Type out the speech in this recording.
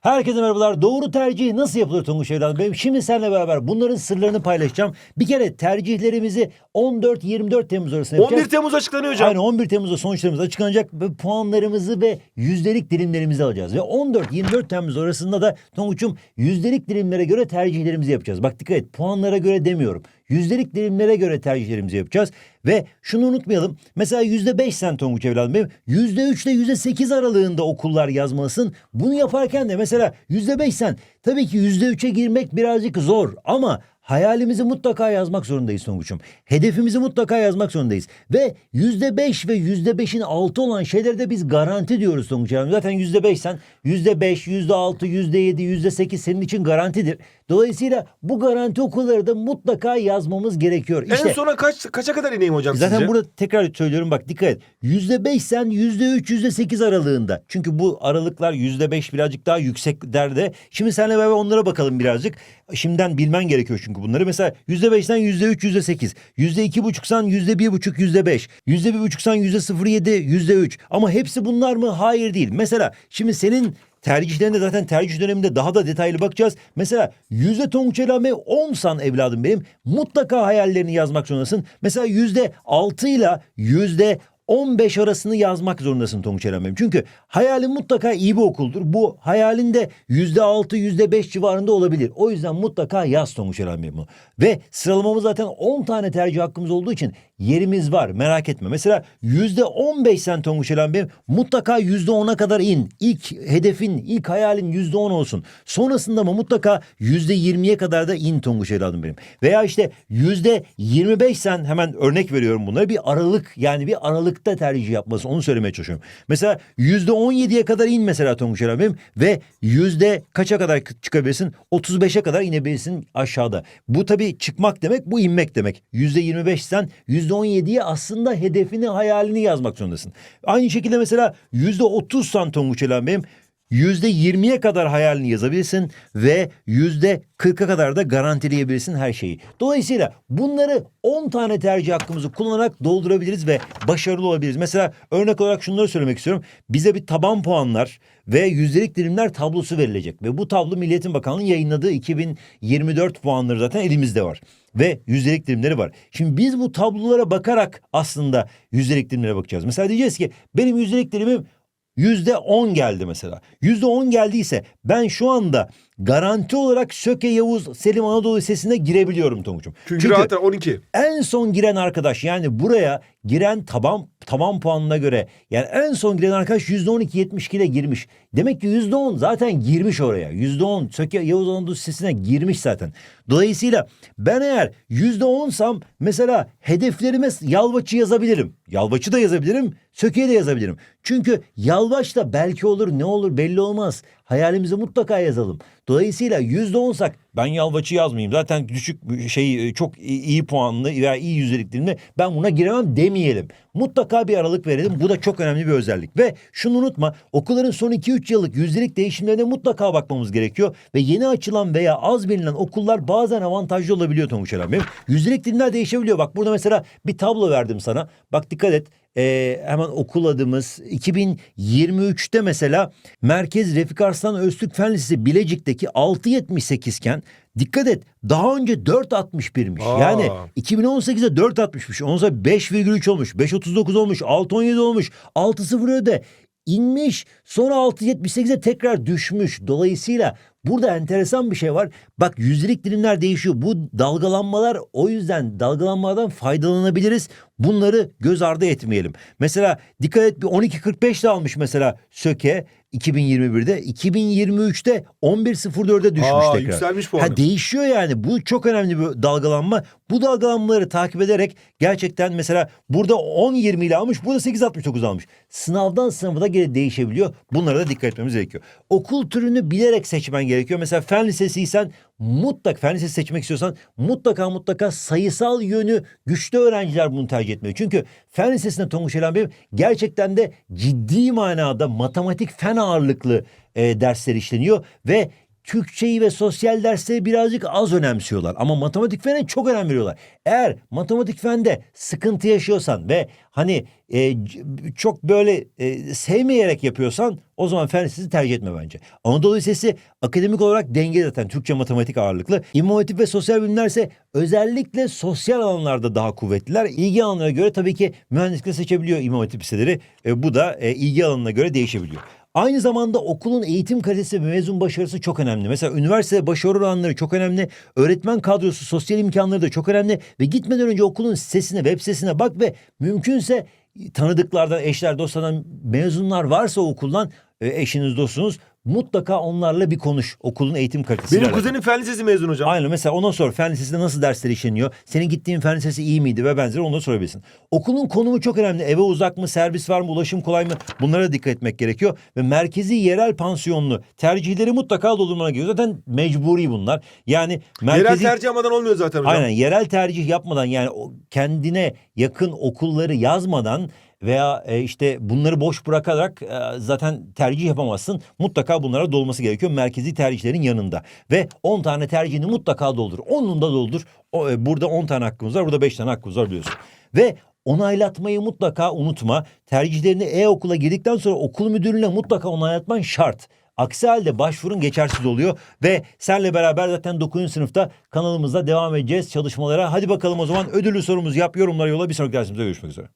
Herkese merhabalar. Doğru tercih nasıl yapılır Tonguç evladım? Benim şimdi seninle beraber bunların sırlarını paylaşacağım. Bir kere tercihlerimizi 14-24 Temmuz arasında yapacağız. 11 Temmuz açıklanıyor hocam. Aynen 11 Temmuz'da sonuçlarımız açıklanacak ve puanlarımızı ve yüzdelik dilimlerimizi alacağız. Ve 14-24 Temmuz arasında da Tonguç'um yüzdelik dilimlere göre tercihlerimizi yapacağız. Bak dikkat et puanlara göre demiyorum. Yüzdelik dilimlere göre tercihlerimizi yapacağız. Ve şunu unutmayalım. Mesela yüzde beş sen Tonguç evladım benim. Yüzde üç ile yüzde sekiz aralığında okullar yazmalısın. Bunu yaparken de mesela yüzde beş sen. Tabii ki yüzde üçe girmek birazcık zor ama hayalimizi mutlaka yazmak zorundayız Tonguç'um. Hedefimizi mutlaka yazmak zorundayız. Ve yüzde beş ve yüzde beşin altı olan şeyleri de biz garanti diyoruz Tonguç evladım. Zaten yüzde beş sen yüzde beş, yüzde altı, yüzde yedi, yüzde sekiz senin için garantidir. Dolayısıyla bu garanti okulları da mutlaka yazmamız gerekiyor. İşte En sona kaç kaça kadar ineyim hocam Zaten sizce? burada tekrar söylüyorum bak dikkat et. Yüzde beş sen yüzde üç yüzde sekiz aralığında. Çünkü bu aralıklar yüzde beş birazcık daha yüksek derde. Şimdi seninle beraber onlara bakalım birazcık. Şimdiden bilmen gerekiyor çünkü bunları. Mesela yüzde beşten yüzde üç yüzde sekiz. Yüzde iki buçuksan yüzde bir buçuk yüzde beş. Yüzde bir buçuksan yüzde sıfır yedi yüzde üç. Ama hepsi bunlar mı? Hayır değil. Mesela şimdi senin Tercihlerinde zaten tercih döneminde daha da detaylı bakacağız. Mesela yüzde Tonguç Elame 10 san evladım benim. Mutlaka hayallerini yazmak zorundasın. Mesela yüzde 6 ile yüzde 15 arasını yazmak zorundasın Tonguç Eren. Çünkü hayalin mutlaka iyi bir okuldur. Bu hayalin de yüzde 6, yüzde 5 civarında olabilir. O yüzden mutlaka yaz Tonguç Eren bunu. Ve sıralamamız zaten 10 tane tercih hakkımız olduğu için yerimiz var merak etme. Mesela yüzde 15 sen Tonguç Eren mutlaka yüzde 10'a kadar in. İlk hedefin, ilk hayalin yüzde 10 olsun. Sonrasında mı mutlaka yüzde 20'ye kadar da in Tonguç evladım benim. Veya işte yüzde 25 sen hemen örnek veriyorum bunlara bir aralık yani bir aralıkta tercih yapması onu söylemeye çalışıyorum. Mesela yüzde 17'ye kadar in mesela Tonguç benim ve yüzde kaça kadar çıkabilirsin? 35'e kadar inebilirsin aşağıda. Bu tabii çıkmak demek bu inmek demek. Yüzde 25 sen yüzde 17'ye aslında hedefini hayalini yazmak zorundasın. Aynı şekilde mesela yüzde 30 san Tonguç Yüzde %20'ye kadar hayalini yazabilirsin ve yüzde 40'a kadar da garantileyebilirsin her şeyi. Dolayısıyla bunları 10 tane tercih hakkımızı kullanarak doldurabiliriz ve başarılı olabiliriz. Mesela örnek olarak şunları söylemek istiyorum. Bize bir taban puanlar ve yüzdelik dilimler tablosu verilecek ve bu tablo Milliyetin Bakanlığı'nın yayınladığı 2024 puanları zaten elimizde var ve yüzdelik dilimleri var. Şimdi biz bu tablolara bakarak aslında yüzdelik dilimlere bakacağız. Mesela diyeceğiz ki benim yüzdelik dilimim Yüzde on geldi mesela. Yüzde on geldiyse ben şu anda garanti olarak Söke Yavuz Selim Anadolu Lisesi'ne girebiliyorum Tonguç'um. Çünkü, rahat 12. en son giren arkadaş yani buraya giren taban taban puanına göre yani en son giren arkadaş yüzde on iki yetmiş ile girmiş. Demek ki yüzde on zaten girmiş oraya. Yüzde on Söke Yavuz Anadolu Lisesi'ne girmiş zaten. Dolayısıyla ben eğer yüzde onsam mesela hedeflerime Yalvaç'ı yazabilirim. Yalvaç'ı da yazabilirim. Söke'yi de yazabilirim. Çünkü Yalvaç da belki olur ne olur belli olmaz. Hayalimizi mutlaka yazalım. Dolayısıyla yüzde onsak ben Yalvaç'ı yazmayayım. Zaten düşük şey çok iyi, puanlı veya iyi yüzdeliklerimle ben buna giremem demeyelim. Mutlaka bir aralık verelim. Bu da çok önemli bir özellik. Ve şunu unutma okulların son 2-3 yıllık yüzdelik değişimlerine mutlaka bakmamız gerekiyor. Ve yeni açılan veya az bilinen okullar bazen avantajlı olabiliyor Tonguç Eren. Yüzdelik dilimler değişebiliyor. Bak burada mesela bir tablo verdim sana. Bak dikkat et. Ee, hemen okul adımız 2023'te mesela Merkez Refik Arslan Öztürk Fen Lisesi Bilecik'teki 6.78 iken dikkat et daha önce 4.61'miş. Aa. Yani 2018'de 4.60'mış. Ondan sonra 5,3 olmuş. 5.39 olmuş. 6.17 olmuş. 6.0 de inmiş. Sonra 6.78'e tekrar düşmüş. Dolayısıyla burada enteresan bir şey var. Bak yüzdelik dilimler değişiyor. Bu dalgalanmalar o yüzden dalgalanmadan faydalanabiliriz. Bunları göz ardı etmeyelim. Mesela dikkat et bir 12.45 de almış mesela Söke 2021'de. 2023'te 11.04'e düşmüş Aa, tekrar. yükselmiş puanı. Ha, değişiyor yani. Bu çok önemli bir dalgalanma. Bu dalgalanmaları takip ederek gerçekten mesela burada 10-20 ile almış, burada 8.69 almış. Sınavdan sınava da gene değişebiliyor. Bunlara da dikkat etmemiz gerekiyor. Okul türünü bilerek seçmen gerekiyor. Mesela fen lisesiysen mutlaka fen lisesi seçmek istiyorsan mutlaka mutlaka sayısal yönü güçlü öğrenciler bunu tercih etmeli. Çünkü fen lisesinde Tonguç Elen Bey gerçekten de ciddi manada matematik fen ağırlıklı e, dersler işleniyor ve Türkçeyi ve sosyal dersleri birazcık az önemsiyorlar ama matematik fene çok önem veriyorlar. Eğer matematik fende sıkıntı yaşıyorsan ve hani e, çok böyle e, sevmeyerek yapıyorsan o zaman fen lisesi tercih etme bence. Anadolu Lisesi akademik olarak dengeli zaten Türkçe matematik ağırlıklı. İmam Hatip ve sosyal bilimler ise özellikle sosyal alanlarda daha kuvvetliler. İlgi alanlarına göre tabii ki mühendislik seçebiliyor İmam Hatip liseleri. E, bu da e, ilgi alanına göre değişebiliyor. Aynı zamanda okulun eğitim kalitesi ve mezun başarısı çok önemli. Mesela üniversite başarı oranları çok önemli. Öğretmen kadrosu, sosyal imkanları da çok önemli. Ve gitmeden önce okulun sitesine, web sitesine bak ve mümkünse tanıdıklardan, eşler, dostlardan mezunlar varsa okuldan e, eşiniz, dostunuz mutlaka onlarla bir konuş. Okulun eğitim kalitesiyle Benim kuzenim fen lisesi mezun hocam. Aynen mesela ondan sonra fen lisesinde nasıl dersler işleniyor? Senin gittiğin fen lisesi iyi miydi ve benzeri onu da sorabilirsin. Okulun konumu çok önemli. Eve uzak mı, servis var mı, ulaşım kolay mı? Bunlara dikkat etmek gerekiyor. Ve merkezi yerel pansiyonlu tercihleri mutlaka doldurmana gerekiyor. Zaten mecburi bunlar. Yani merkezi... Yerel tercih yapmadan olmuyor zaten hocam. Aynen yerel tercih yapmadan yani kendine yakın okulları yazmadan veya e, işte bunları boş bırakarak e, zaten tercih yapamazsın. Mutlaka bunlara dolması gerekiyor merkezi tercihlerin yanında. Ve 10 tane tercihini mutlaka doldur. 10'unu da doldur. O, e, burada 10 tane hakkımız var. Burada 5 tane hakkımız var biliyorsun. Ve onaylatmayı mutlaka unutma. Tercihlerini e-okula girdikten sonra okul müdürlüğüne mutlaka onaylatman şart. Aksi halde başvurun geçersiz oluyor ve senle beraber zaten 9. sınıfta kanalımızda devam edeceğiz çalışmalara. Hadi bakalım o zaman ödüllü sorumuzu yap yorumlara yola bir sonraki dersimizde görüşmek üzere.